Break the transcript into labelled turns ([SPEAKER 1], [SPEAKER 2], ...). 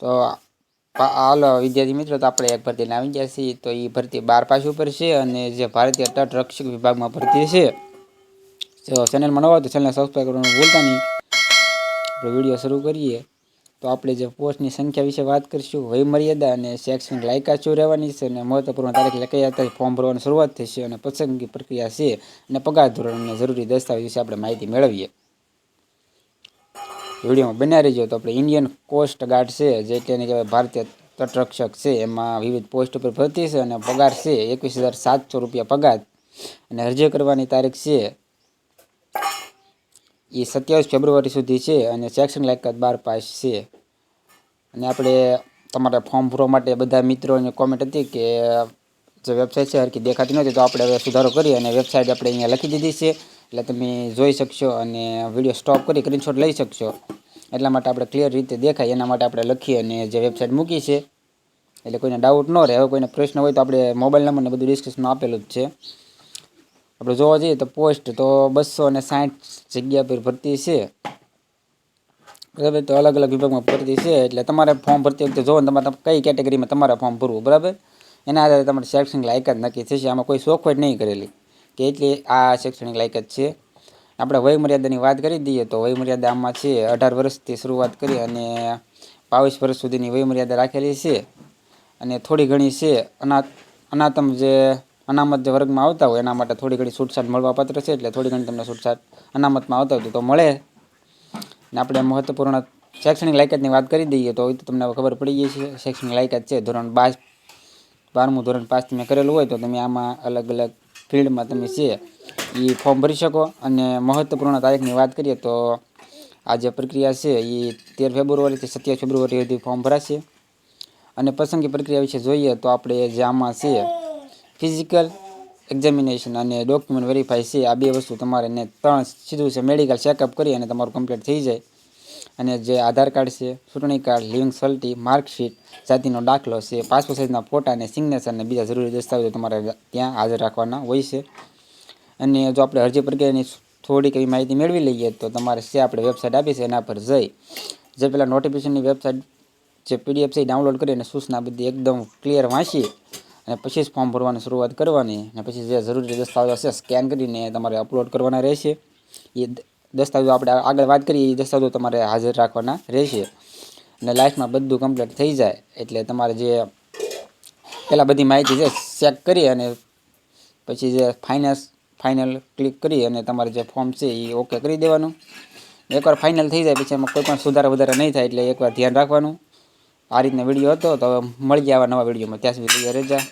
[SPEAKER 1] તો હાલો વિદ્યાર્થી મિત્રો, તો આપણે એક ભરતીને આવી ગયા છીએ. તો એ ભરતી બાર પાસ ઉપર છે અને જે ભારતીય તટ રક્ષક વિભાગમાં ભરતી છે. જો ચેનલમાં ન તો ચેનલને સબસ્ક્રાઈબ કરવાનું ભૂલતા નહીં. આપણે વીડિયો શરૂ કરીએ. તો આપણે જે પોસ્ટની સંખ્યા વિશે વાત કરીશું, વય મર્યાદા અને શૈક્ષણિક લાયકાત શું રહેવાની છે અને મહત્વપૂર્ણ તારીખ લખાઈ તારીખ ફોર્મ ભરવાની શરૂઆત થશે અને પસંદગી પ્રક્રિયા છે અને પગાર ધોરણ અને જરૂરી દસ્તાવેજ વિશે આપણે માહિતી મેળવીએ. વિડીયોમાં બનાવી રહીજો. તો આપણે ઇન્ડિયન કોસ્ટ ગાર્ડ છે, જે કે કહેવાય ભારતીય તટરક્ષક છે. એમાં વિવિધ પોસ્ટ ઉપર ભરતી છે અને પગાર છે, એકવીસ હજાર સાતસો રૂપિયા પગાર. અને અરજી કરવાની તારીખ છે એ સત્યાવીસ ફેબ્રુઆરી સુધી છે અને શૈક્ષણિક લાયકાત બાર પાસ છે. અને આપણે તમારે ફોર્મ ભરવા માટે બધા મિત્રોની કોમેન્ટ હતી કે, જે વેબસાઇટ છે હરકી દેખાતી નથી તો આપણે હવે સુધારો કરી અને વેબસાઇટ આપણે અહીંયા લખી દીધી છે. એટલે તમે જોઈ શકશો અને વીડિયો સ્ટોપ કરી સ્ક્રીનશોટ લઈ શકશો. એટલા માટે આપણે ક્લિયર રીતે દેખાય, એના માટે આપણે લખી અને જે વેબસાઇટ મૂકી છે, એટલે કોઈને ડાઉટ ન રહે, હવે કોઈને પ્રશ્ન હોય તો આપણે મોબાઈલ નંબર ને બધું ડિસ્ક્રિપ્શનમાં આપેલું જ છે. આપણે જોવા જઈએ તો પોસ્ટ તો બસો અને સાઠ જગ્યા પર ભરતી છે. બરાબર? તો અલગ અલગ વિભાગમાં ભરતી છે, એટલે તમારે ફોર્મ ભરતી વખતે જોવો ને તમારે કઈ કેટેગરીમાં તમારે ફોર્મ ભરવું, બરાબર? એના આધારે તમારે શૈક્ષણિક લાયકાત નક્કી થશે, આમાં કોઈ શોખવટ નહીં કરેલી. કે એટલી આ શૈક્ષણિક લાયકાત છે. આપણે વયમર્યાદાની વાત કરી દઈએ તો વયમર્યાદા આમાં છે, અઢાર વર્ષથી શરૂઆત કરી અને બાવીસ વર્ષ સુધીની વયમર્યાદા રાખેલી છે. અને થોડી ઘણી છે અનાથ અનાતમ જે અનામત જે વર્ગમાં આવતા હોય એના માટે થોડી ઘણી છૂટછાટ મળવાપાત્ર છે, એટલે થોડી ઘણી તમને છૂટછાટ અનામતમાં આવતા હોય તો મળે. ને આપણે મહત્વપૂર્ણ શૈક્ષણિક લાયકાતની વાત કરી દઈએ તો તમને ખબર પડી ગઈ છે, શૈક્ષણિક લાયકાત છે, ધોરણ બાર, બારમું ધોરણ પાસ તમે કરેલું હોય તો તમે આમાં અલગ અલગ ફિલ્ડમાં તમે છે એ ફોર્મ ભરી શકો. અને મહત્વપૂર્ણ તારીખની વાત કરીએ તો આ જે પ્રક્રિયા છે એ તેર ફેબ્રુઆરીથી સત્યાવીસ ફેબ્રુઆરી સુધી ફોર્મ ભરાશે. અને પસંદગી પ્રક્રિયા વિશે જોઈએ તો આપણે જે આમાં છે ફિઝિકલ એક્ઝામિનેશન અને ડોક્યુમેન્ટ વેરીફાઈ છે, આ બે વસ્તુ તમારે ને ત્રણ સીધું છે મેડિકલ ચેકઅપ કરી અને તમારું કમ્પ્લીટ થઈ જાય. અને જે આધાર કાર્ડ છે, ચૂંટણી કાર્ડ, લિવિંગ સલ્ટી માર્કશીટ, જાતિનો દાખલો છે, પાસપોર્ટ સાઇઝના ફોટા અને સિગ્નેચર અને બીજા જરૂરી દસ્તાવેજો તમારે ત્યાં હાજર રાખવાના હોય છે. અને જો આપણે અરજી પ્રક્રિયાની થોડીક એવી માહિતી મેળવી લઈએ તો તમારે જે આપણે વેબસાઇટ આપી છે એના પર જઈ, જે પેલા નોટિફિકેશનની વેબસાઇટ જે પીડીએફ છે એ ડાઉનલોડ કરી અને સૂચના બધી એકદમ ક્લિયર વાંચી અને પછી જ ફોર્મ ભરવાની શરૂઆત કરવાની અને પછી જે જરૂરી દસ્તાવેજો છે સ્કેન કરીને તમારે અપલોડ કરવાના રહેશે. એ દસ્તાવેજો આપણે આગળ વાત કરીએ, એ દસ્તાવેજો તમારે હાજર રાખવાના રહેશે. અને લાઈફમાં બધું કમ્પ્લીટ થઈ જાય, એટલે તમારે જે પહેલાં બધી માહિતી છે ચેક કરી અને પછી જે ફાઇનાન્સ ફાઇનલ ક્લિક કરી અને તમારે જે ફોર્મ છે, એ ઓકે કરી દેવાનું. એકવાર ફાઇનલ થઈ જાય, પછી એમાં કોઈ પણ સુધારા વધારા નહીં થાય, એટલે એકવાર ધ્યાન રાખવાનું. આ રીતનો વીડિયો હતો, તો હવે ગયા આવા નવા વિડીયોમાં. ત્યાં સુધી રહેજા.